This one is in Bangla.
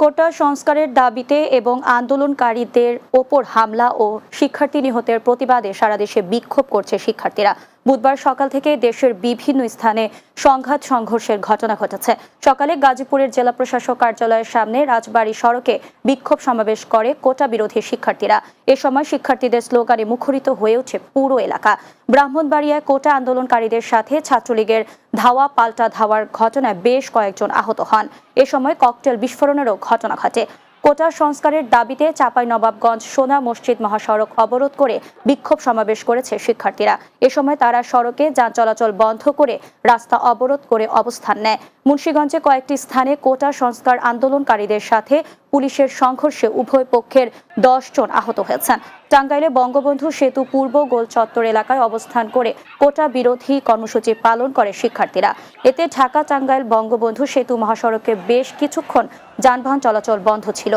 কোটা সংস্কারের দাবিতে এবং আন্দোলনকারীদের ওপর হামলা ও শিক্ষার্থী নিহতের প্রতিবাদে সারা দেশে বিক্ষোভ করছে শিক্ষার্থীরা। বুধবার সকাল থেকে দেশের বিভিন্ন স্থানে সংঘাত, সংঘর্ষের ঘটনা ঘটেছে। সকালে গাজীপুরের জেলা প্রশাসক কার্যালয়ের সামনে রাজবাড়ী সড়কে বিক্ষোভ সমাবেশ করে কোটা বিরোধী শিক্ষার্থীরা। এ সময় শিক্ষার্থীদের স্লোগানে মুখরিত হয়ে ওঠে পুরো এলাকা। ব্রাহ্মণবাড়িয়ায় কোটা আন্দোলনকারীদের সাথে ছাত্রলীগের ধাওয়া, পাল্টা ধাওয়ার ঘটনায় বেশ কয়েকজন আহত হন। এ সময় ককটেল বিস্ফোরণেরও ঘটনা ঘটে। কোটা সংস্কারের দাবিতে চাঁপাইনবাবগঞ্জ সোনা মসজিদ মহাসড়ক অবরোধ করে বিক্ষোভ সমাবেশ করেছে শিক্ষার্থীরা। এ সময় তারা সড়কে যান চলাচল বন্ধ করে রাস্তা অবরোধ করে অবস্থান নেয়। মুন্সীগঞ্জে কয়েকটি স্থানে কোটা সংস্কার আন্দোলনকারীদের সাথে পুলিশের সংঘর্ষে উভয় পক্ষের দশ জন আহত হয়েছেন। টাঙ্গাইলে বঙ্গবন্ধু সেতু পূর্ব গোল চত্বর এলাকায় অবস্থান করে কোটা বিরোধী কর্মসূচি পালন করে শিক্ষার্থীরা। এতে ঢাকা, টাঙ্গাইল বঙ্গবন্ধু সেতু মহাসড়কে বেশ কিছুক্ষণ যানবাহন চলাচল বন্ধ ছিল।